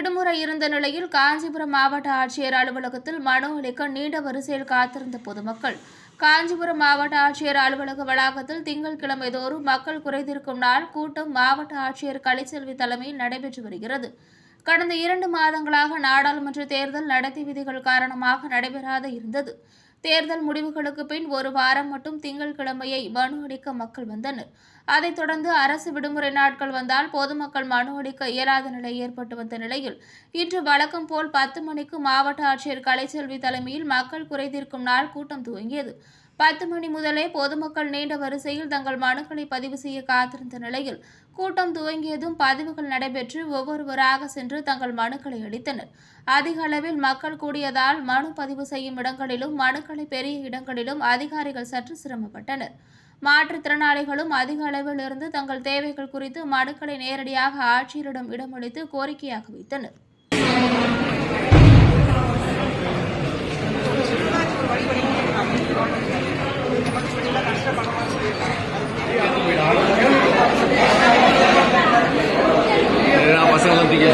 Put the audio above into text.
விடுமுறை இருந்த நிலையில் காஞ்சிபுரம் மாவட்ட ஆட்சியர் அலுவலகத்தில் மனு அளிக்க நீண்ட வரிசையில் காத்திருந்த பொதுமக்கள். காஞ்சிபுரம் மாவட்ட ஆட்சியர் அலுவலக வளாகத்தில் திங்கட்கிழமை தோறும் மக்கள் குறைந்திருக்கும் நாள் கூட்டம் மாவட்ட ஆட்சியர் கலைச்செல்வி தலைமையில் நடைபெற்று வருகிறது. கடந்த இரண்டு மாதங்களாக நாடாளுமன்ற தேர்தல் நடத்தை விதிகள் காரணமாக நடைபெறாத இருந்தது. தேர்தல் முடிவுகளுக்கு பின் ஒரு வாரம் மட்டும் திங்கட்கிழமையை மனு அடிக்க மக்கள் வந்தனர். அதைத் தொடர்ந்து அரசு விடுமுறை நாட்கள் வந்தால் பொதுமக்கள் மனு அடிக்க இயலாத நிலை ஏற்பட்டு வந்த நிலையில் இன்று வழக்கம் போல் பத்து மணிக்கு மாவட்ட ஆட்சியர் கலைச்செல்வி தலைமையில் மக்கள் குறைதீர்க்கும் நாள் கூட்டம் துவங்கியது. பத்து மணி முதலே பொதுமக்கள் நீண்ட வரிசையில் தங்கள் மனுக்களை பதிவு செய்ய காத்திருந்த நிலையில் கூட்டம் துவங்கியதும் பதிவுகள் நடைபெற்று ஒவ்வொருவராக சென்று தங்கள் மனுக்களை அளித்தனர். அதிக அளவில் மக்கள் கூடியதால் மனு பதிவு செய்யும் இடங்களிலும் மனுக்களை பெரிய இடங்களிலும் அதிகாரிகள் சற்று சிரமப்பட்டனர். மாற்றுத்திறனாளிகளும் அதிக அளவில் இருந்து தங்கள் தேவைகள் குறித்து மனுக்களை நேரடியாக ஆட்சியரிடம் இடமளித்து கோரிக்கையாக வைத்தனர். দিকে